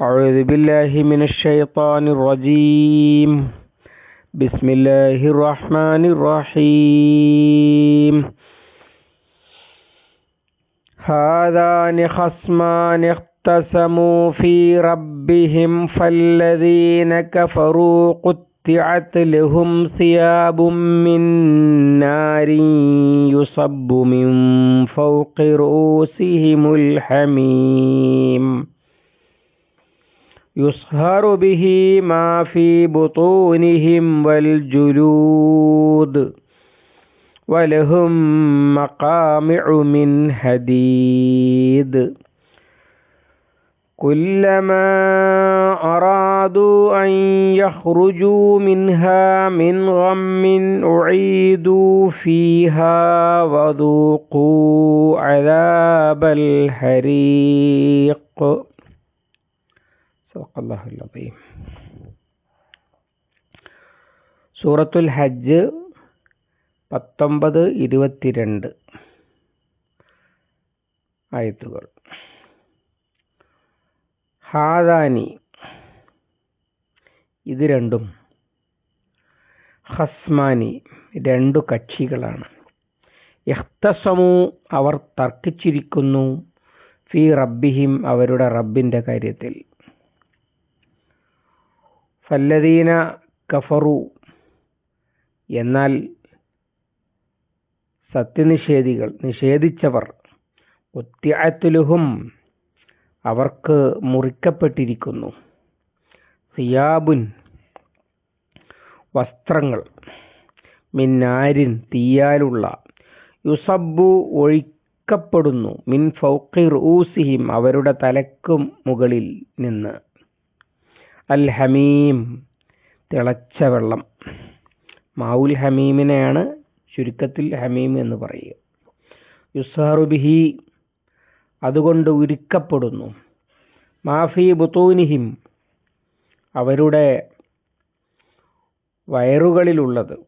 أعوذ بالله من الشيطان الرجيم. بسم الله الرحمن الرحيم. هذان خصمان اختصموا في ربهم فالذين كفروا قطعت لهم ثياب من نار يصب من فوق رؤوسهم الحميم. يصهر به ما في بطونهم والجلود ولهم مقامع من حديد كلما أرادوا أن يخرجوا منها من غم أعيدوا فيها وذوقوا عذاب الحريق സദഖല്ലാഹുൽ അസീം സൂറത്തുൽ ഹജ്ജ് പത്തൊമ്പത് ഇരുപത്തിരണ്ട് ആയത്തുകൾ. ഹാദാനി ഇത് രണ്ടും. ഹസ്മാനി രണ്ടു കക്ഷികളാണ്. യഹ്തസമു അവർ തർക്കിച്ചിരിക്കുന്നു. ഫി റബ്ബിഹിം അവരുടെ റബ്ബിന്റെ കാര്യത്തിൽ. ഫല്ലദീന കഫറു. എന്നാൽ സത്യനിഷേധികൾ നിഷേധിച്ചവർ ഉത്യാത്തുലുഹും അവർക്ക് മുറിക്കപ്പെട്ടിരിക്കുന്നു. സിയാബുൻ വസ്ത്രങ്ങൾ മിന്നാരിൻ തീയാലുള്ള യുസബു ഒഴിക്കപ്പെടുന്നു. മിൻ ഫൗഖിർ ഊസിഹിം അവരുടെ തലക്കും മുകളിൽ നിന്ന്. അൽ ഹമീം തിളച്ച വെള്ളം. മാവുൽ ഹമീമിനെയാണ് ചുരുക്കത്തിൽ ഹമീം എന്ന് പറയുക. യുസാറുബിഹി അതുകൊണ്ട് ഉരുക്കപ്പെടുന്നു. മാഫി ബുത്തൂനിഹിം അവരുടെ വയറുകളിലുള്ളത്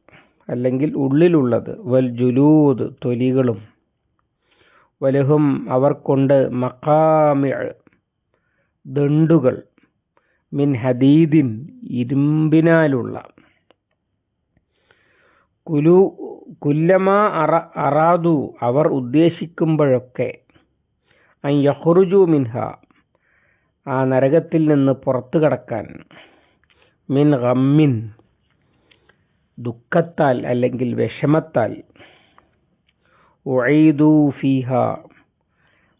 അല്ലെങ്കിൽ ഉള്ളിലുള്ളത് വൽ ജുലൂദ് തൊലികളും വലഹും അവർക്കൊണ്ട് മക്കാമിഴ് ദണ്ടുകൾ. മിൻ ഹദീദിൻ ഇരുമ്പിനാലുള്ള. കുലു കുല്ലമ അറ അറാദു അവർ ഉദ്ദേശിക്കുമ്പോഴൊക്കെ അൻ യഹുറുജു മിൻഹ ആ നരകത്തിൽ നിന്ന് പുറത്തു കടക്കാൻ മിൻ ഗമ്മിൻ ദുഃഖത്താൽ അല്ലെങ്കിൽ വിഷമത്താൽ ഉഴൈദു ഫീഹ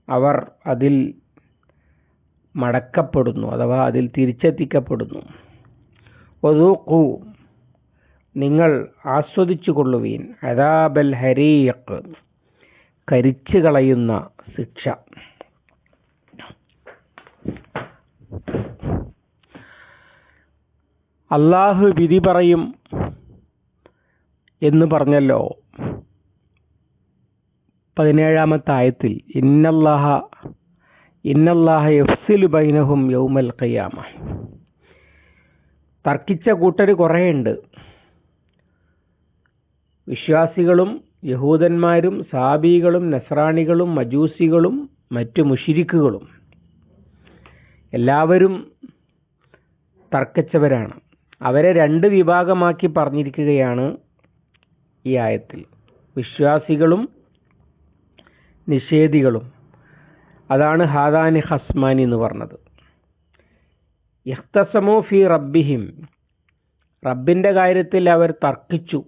അവർ അതിൽ മടക്കപ്പെടുന്നു അഥവാ അതിൽ തിരിച്ചെത്തിക്കപ്പെടുന്നു. ഒതൂക്കു നിങ്ങൾ ആസ്വദിച്ചു കൊള്ളുവീൻ അദാബൽ ഹരീഖ് കരിച്ചു കളയുന്ന ശിക്ഷ. അള്ളാഹു വിധി പറയും എന്ന് പറഞ്ഞല്ലോ. പതിനേഴാമത്തെ ആയത്തിൽ ഇന്നല്ലാഹ ഇന്നല്ലാഹ ബൈനഹും യൗമൽ ഖിയാമ. തർക്കിച്ച കൂട്ടർ കുറേയുണ്ട്. വിശ്വാസികളും യഹൂദന്മാരും സാബികളും നസ്രാണികളും മജൂസികളും മറ്റു മുഷിരിക്കുകളും എല്ലാവരും തർക്കിച്ചവരാണ്. അവരെ രണ്ട് വിഭാഗമാക്കി പറഞ്ഞിരിക്കുകയാണ് ഈ ആയത്തിൽ. വിശ്വാസികളും നിഷേധികളും. അതാണ് ഹാദാനി ഹസ്മാനി എന്ന് പറഞ്ഞത്. ഇഖ്തസമു ഫി റബ്ബിഹിം. റബ്ബിന്റെ കാര്യത്തിൽ അവർ തർക്കിച്ചു.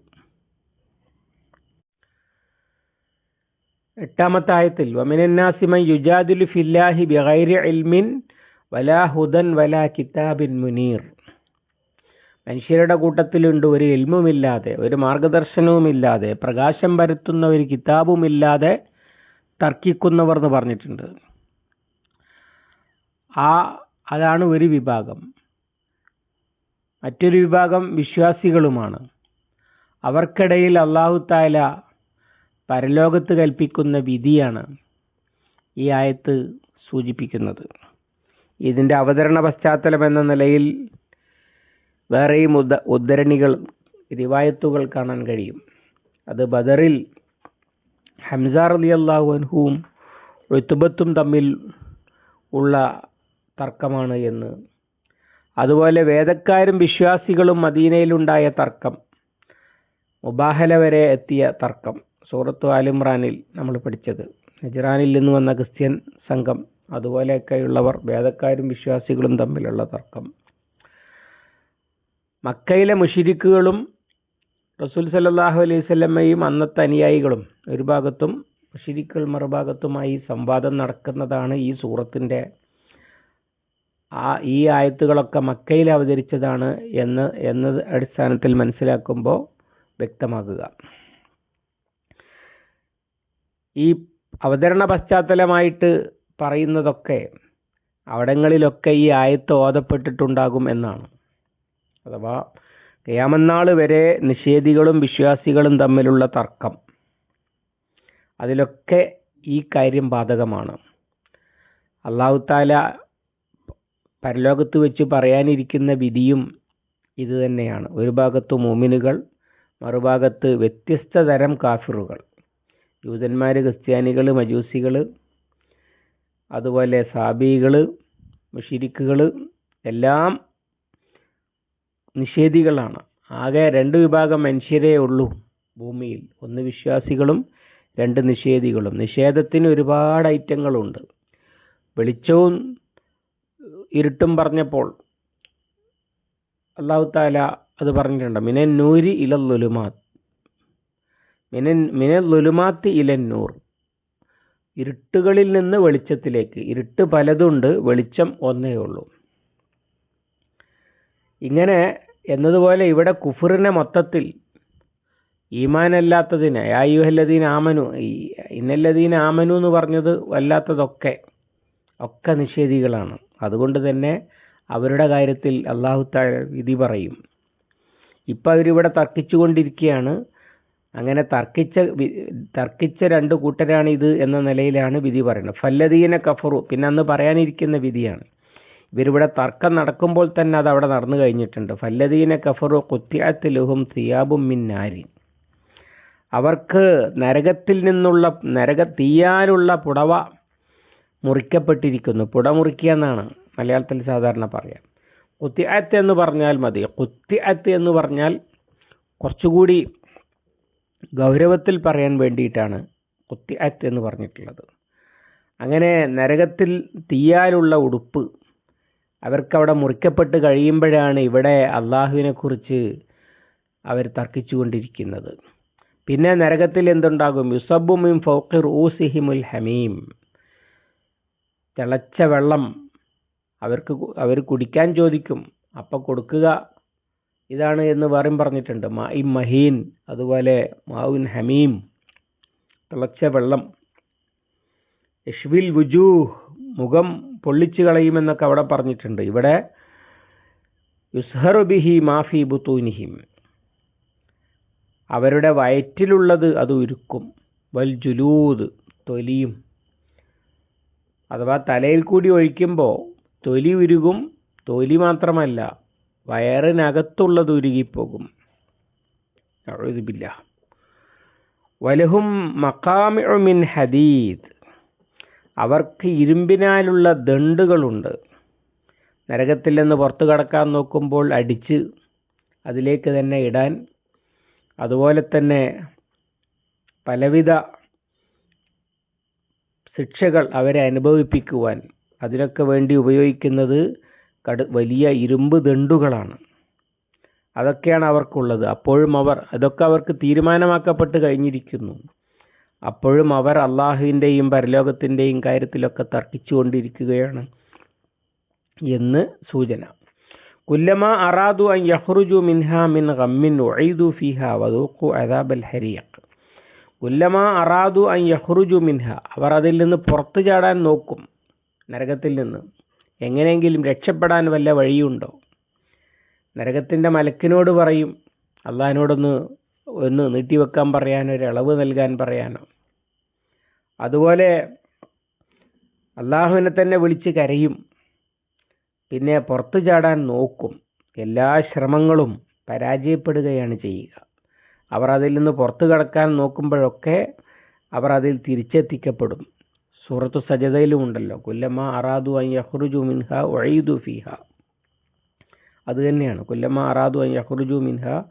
എട്ടാമത്തെ ആയത്തിൽ വമിനന്നാസിമൻ യുജാദിലു ഫില്ലാഹി ബിഗൈരി ഇൽമിൻ വലാ ഹുദൻ വലാ കിതാബിൻ മുനീർ. മനുഷ്യരുടെ കൂട്ടത്തിലുണ്ട് ഒരു ഇൽമുമില്ലാതെ ഒരു മാർഗദർശനവുമില്ലാതെ പ്രകാശം പരത്തുന്ന ഒരു കിതാബുമില്ലാതെ തർക്കിക്കുന്നവർ എന്ന് പറഞ്ഞിട്ടുണ്ട്. ആ അതാണ് ഒരു വിഭാഗം. മറ്റൊരു വിഭാഗം വിശ്വാസികളുമാണ്. അവർക്കിടയിൽ അള്ളാഹു താല പരലോകത്ത് കൽപ്പിക്കുന്ന വിധിയാണ് ഈ ആയത്ത് സൂചിപ്പിക്കുന്നത്. ഇതിന്റെ അവതരണ പശ്ചാത്തലം എന്ന നിലയിൽ വേറെയും ഉദ ഉദ്ധരണികൾ റിവായത്തുകൾ കാണാൻ കഴിയും. അത് ബദറിൽ ഹംസ റലി അള്ളാഹു അൻഹുവും ഋത്തുബത്തും തമ്മിൽ ഉള്ള തർക്കമാണ് എന്ന്. അതുപോലെ വേദക്കാരും വിശ്വാസികളും മദീനയിലുണ്ടായ തർക്കം മുബാഹല വരെ എത്തിയ തർക്കം സൂറത്തു ആലിമ്രാനിൽ നമ്മൾ പഠിച്ചത്. നജ്റാനിൽ നിന്ന് വന്ന ക്രിസ്ത്യൻ സംഘം അതുപോലെയൊക്കെയുള്ളവർ വേദക്കാരും വിശ്വാസികളും തമ്മിലുള്ള തർക്കം. മക്കയിലെ മുഷിരിക്കുകളും റസൂൽ സല്ലാഹു അലൈഹി സ്വലമ്മയും അന്നത്തെ അനുയായികളും ഒരു ഭാഗത്തും മുഷിരിക്കുകൾ മറുഭാഗത്തുമായി സംവാദം നടക്കുന്നതാണ് ഈ സൂറത്തിന്റെ ആ ഈ ആയത്തുകളൊക്കെ മക്കയിൽ അവതരിച്ചതാണ് എന്ന് എന്നത് അടിസ്ഥാനത്തിൽ മനസ്സിലാക്കുമ്പോൾ വ്യക്തമാക്കുക ഈ അവതരണ പശ്ചാത്തലമായിട്ട് പറയുന്നതൊക്കെ അവിടങ്ങളിലൊക്കെ ഈ ആയത്ത് ഓതപ്പെട്ടിട്ടുണ്ടാകും എന്നാണ്. അഥവാ കയാമന്നാൾ വരെ നിഷേധികളും വിശ്വാസികളും തമ്മിലുള്ള തർക്കം. അതിലൊക്കെ ഈ കാര്യം ബാധകമാണ്. അള്ളാഹുത്താല പരലോകത്ത് വെച്ച് പറയാനിരിക്കുന്ന വിധിയും ഇത് തന്നെയാണ്. ഒരു ഭാഗത്ത് മോമിനുകൾ മറുഭാഗത്ത് വ്യത്യസ്ത തരം കാഫിറുകൾ. ജൂതന്മാർ ക്രിസ്ത്യാനികൾ മജൂസികൾ അതുപോലെ സാബികൾ മുഷിരിക്കുകൾ എല്ലാം നിഷേധികളാണ്. ആകെ രണ്ട് വിഭാഗം മനുഷ്യരേ ഉള്ളൂ ഭൂമിയിൽ. ഒന്ന് വിശ്വാസികളും രണ്ട് നിഷേധികളും. നിഷേധത്തിന് ഒരുപാട് ഐറ്റങ്ങളുണ്ട്. വെളിച്ചവും ഇരുട്ടും പറഞ്ഞപ്പോൾ അള്ളാഹു താല അത് പറഞ്ഞിട്ടുണ്ട്. മിനൻ നൂരി ഇലൽ ലുലുമാത്ത് മിനൻ മിനൽ ലുലുമാത്ത് ഇലൻ നൂർ. ഇരുട്ടുകളിൽ നിന്ന് വെളിച്ചത്തിലേക്ക്. ഇരുട്ട് പലതുണ്ട് വെളിച്ചം ഒന്നേ ഉള്ളൂ. ഇങ്ങനെ എന്നതുപോലെ ഇവിടെ കുഫറിനെ മൊത്തത്തിൽ ഈമാനല്ലാത്തതിന് യായുഹല്ലദീൻ ആമനു ഇന്നല്ലദീൻ ആമനു എന്ന് പറഞ്ഞത് വല്ലാത്തതൊക്കെ ഒക്കെ നിഷേധികളാണ്. അതുകൊണ്ട് തന്നെ അവരുടെ കാര്യത്തിൽ അള്ളാഹു താഴെ വിധി പറയും. ഇപ്പം അവരിവിടെ തർക്കിച്ചുകൊണ്ടിരിക്കുകയാണ് അങ്ങനെ തർക്കിച്ച തർക്കിച്ച രണ്ട് കൂട്ടരാണ് ഇത് എന്ന നിലയിലാണ് വിധി പറയുന്നത്. ഫല്ലദീന കഫറു പിന്നെ അന്ന് പറയാനിരിക്കുന്ന വിധിയാണ്. ഇവരിവിടെ തർക്കം നടക്കുമ്പോൾ തന്നെ അത് അവിടെ നടന്നു കഴിഞ്ഞിട്ടുണ്ട്. ഫല്ലദീന കഫറു കുത്തിയാത്ത് ലുഹും സിയാബും മിന്നാരി അവർക്ക് നരകത്തിൽ നിന്നുള്ള നരക തീയാനുള്ള പുടവ മുറിക്കപ്പെട്ടിരിക്കുന്നു. പുട മുറിക്കുക എന്നാണ്. മലയാളത്തിൽ സാധാരണ പറയാം. കുത്തിയാത്ത് എന്ന് പറഞ്ഞാൽ മതി. കുത്തിയാത്ത് എന്ന് പറഞ്ഞാൽ കുറച്ചുകൂടി ഗൗരവത്തിൽ പറയാൻ വേണ്ടിയിട്ടാണ് കുത്തിയാത്ത് എന്ന് പറഞ്ഞിട്ടുള്ളത്. അങ്ങനെ നരകത്തിൽ തീയാലുള്ള ഉടുപ്പ് അവർക്കവിടെ മുറിക്കപ്പെട്ട് കഴിയുമ്പോഴാണ് ഇവിടെ അള്ളാഹുവിനെക്കുറിച്ച് അവർ തർക്കിച്ചുകൊണ്ടിരിക്കുന്നത്. പിന്നെ നരകത്തിൽ എന്തുണ്ടാകും? യുസബുമിം ഫൗഖിർ ഊസിഹിമുൽ ഹമീം. തിളച്ച വെള്ളം അവർക്ക് അവർ കുടിക്കാൻ ചോദിക്കും. അപ്പം കൊടുക്കുക. ഇതാണ് എന്ന് വേറെയും പറഞ്ഞിട്ടുണ്ട്. മായിം മഹീൻ അതുപോലെ മാവുൻ ഹമീം തിളച്ച വെള്ളം. യഷ്വിൽ വുജൂഹ് മുഖം പൊള്ളിച്ചു കളയുമെന്നൊക്കെ അവിടെ പറഞ്ഞിട്ടുണ്ട്. ഇവിടെ യുസ്ഹറുബിഹി മാഫി ബുത്തൂനിഹിം. അവരുടെ വയറ്റിലുള്ളത് അത് ഉരുക്കും. വൽ ജുലൂദ് തൊലിയും. അഥവാ തലയിൽ കൂടി ഒഴിക്കുമ്പോൾ തൊലി ഉരുകും. തൊലി മാത്രമല്ല വയറിനകത്തുള്ളത് ഉരുകിപ്പോകും. എഴുതില്ല വലഹും മക്കാമിൻ ഹദീദ്. അവർക്ക് ഇരുമ്പിനാലുള്ള ദണ്ടുകളുണ്ട്. നരകത്തിൽ നിന്ന് പുറത്തു കടക്കാൻ നോക്കുമ്പോൾ അടിച്ച് അതിലേക്ക് തന്നെ ഇടാൻ. അതുപോലെ തന്നെ പലവിധ ശിക്ഷകൾ അവരെ അനുഭവിപ്പിക്കുവാൻ അതിനൊക്കെ വേണ്ടി ഉപയോഗിക്കുന്നത് കടു വലിയ ഇരുമ്പ് ദണ്ടുകളാണ്. അതൊക്കെയാണ് അവർക്കുള്ളത്. അപ്പോഴും അവർ അതൊക്കെ അവർക്ക് തീരുമാനമാക്കപ്പെട്ട് കഴിഞ്ഞിരിക്കുന്നു. അപ്പോഴും അവർ അള്ളാഹുവിന്റെയും പരലോകത്തിന്റെയും കാര്യത്തിലൊക്കെ തർക്കിച്ചുകൊണ്ടിരിക്കുകയാണ് എന്ന് സൂചന. കുല്ലമ അറാദു അൻ യഹ്റുജു മിൻഹ മിൻ ഗമ്മിൻ ഉഈദു ഫിഹ വദൂഖു അദാബൽ ഹരിയഖ് കുല്ലമ അറാദു അൻ യഹ്റുജു മിൻഹ. അവർ അതിൽ നിന്ന് പുറത്തു ചാടാൻ നോക്കും നരകത്തിൽ നിന്ന്. എങ്ങനെയെങ്കിലും രക്ഷപ്പെടാൻ വല്ല വഴിയുണ്ടോ? നരകത്തിന്റെ മലക്കിനോട് പറയും അള്ളഹാനോടൊന്ന് ഒന്ന് നീട്ടിവെക്കാൻ പറയാനോ ഒരു ഇളവ് നൽകാൻ പറയാനോ? അതുപോലെ അള്ളാഹുവിനെ തന്നെ വിളിച്ച് കരയും പിന്നെ പുറത്തു ചാടാൻ നോക്കും. എല്ലാ ശ്രമങ്ങളും പരാജയപ്പെടുകയാണ് ചെയ്യുക. അവർ അതിൽ നിന്ന് പുറത്തു കടക്കാൻ നോക്കുമ്പോഴൊക്കെ അവർ അതിൽ തിരിച്ചെത്തിക്കപ്പെടും. സൂറത്തു സജതയിലും ഉണ്ടല്ലോ കുല്ലമ്മ അറാദു അൻ യഹ്റുജു മിൻഹ ഒഴീദു ഫിഹ. അത് തന്നെയാണ് കുല്ലമ്മ അറാദു അൻ യഹ്റുജു മിൻഹ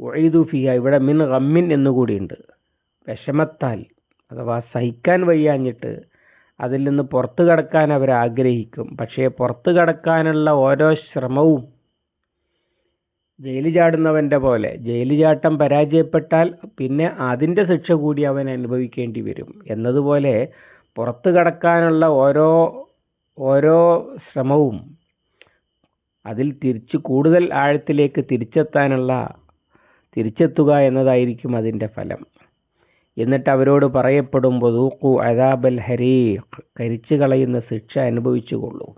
ഒഴീദു ഫിഹ. ഇവിടെ മിൻ ഗമ്മിൻ എന്നുകൂടിയുണ്ട് വിഷമത്താൽ അഥവാ സഹിക്കാൻ വയ്യാഞ്ഞിട്ട് അതിൽ നിന്ന് പുറത്തു കടക്കാൻ അവർ ആഗ്രഹിക്കും. പക്ഷേ പുറത്തു കടക്കാനുള്ള ഓരോ ശ്രമവും ജയിലിൽ ചാടുന്നവന്റെ പോലെ. ജയിലിൽ ചാട്ടം പരാജയപ്പെട്ടാൽ പിന്നെ അതിന്റെ ശിക്ഷ കൂടി അവൻ അനുഭവിക്കേണ്ടി വരും. എന്നതുപോലെ പുറത്തു കടക്കാനുള്ള ഓരോ ഓരോ ശ്രമവും അതിൽ തിരിച്ച് കൂടുതൽ ആഴത്തിലേക്ക് തിരിച്ചെത്താനുള്ള തിരിച്ചെത്തുക എന്നതായിരിക്കും അതിന്റെ ഫലം. എന്നിട്ട് അവരോട് പറയപ്പെടും പൊതുക്കു അദാബൽ ഹരീഖ് കരിച്ചു കളയുന്ന ശിക്ഷ അനുഭവിച്ചുകൊള്ളൂ.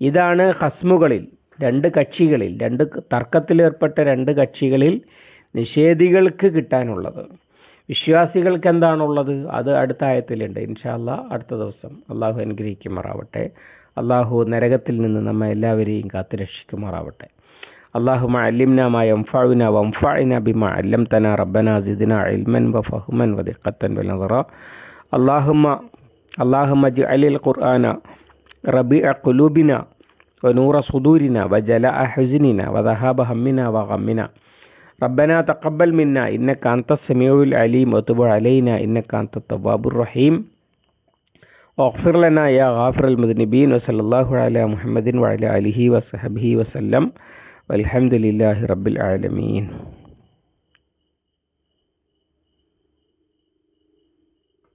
ഇതാണ് ഹസ്മുകളിൽ രണ്ട് കക്ഷികളിൽ രണ്ട് തർക്കത്തിലേർപ്പെട്ട രണ്ട് കക്ഷികളിൽ നിഷേധികൾക്ക് കിട്ടാനുള്ളത് വിശ്വാസികൾക്ക് എന്താണുള്ളത് അത് അടുത്ത ആയത്തിലുണ്ട് ഇൻഷാല്ല അടുത്ത ദിവസം അള്ളാഹു അനുഗ്രഹിക്കുമാറാവട്ടെ അള്ളാഹു നരകത്തിൽ നിന്ന് നമ്മെ എല്ലാവരെയും കാത്തുരക്ഷിക്കുമാറാവട്ടെ اللهم علمنا ما ينفعنا وانفعنا بما علمتنا ربنا زدنا علما وفهما ودقة ونظرا اللهم اللهم اجعل القرآن ربيع قلوبنا ونور صدورنا وجلاء حزننا وذهاب همنا وغمنا ربنا تقبل منا إنك أنت السميع العليم وتب علينا إنك أنت التواب الرحيم واغفر لنا يا غافر المذنبين وصلى الله على محمد وعلى آله وصحبه وسلم والحمد لله رب العالمين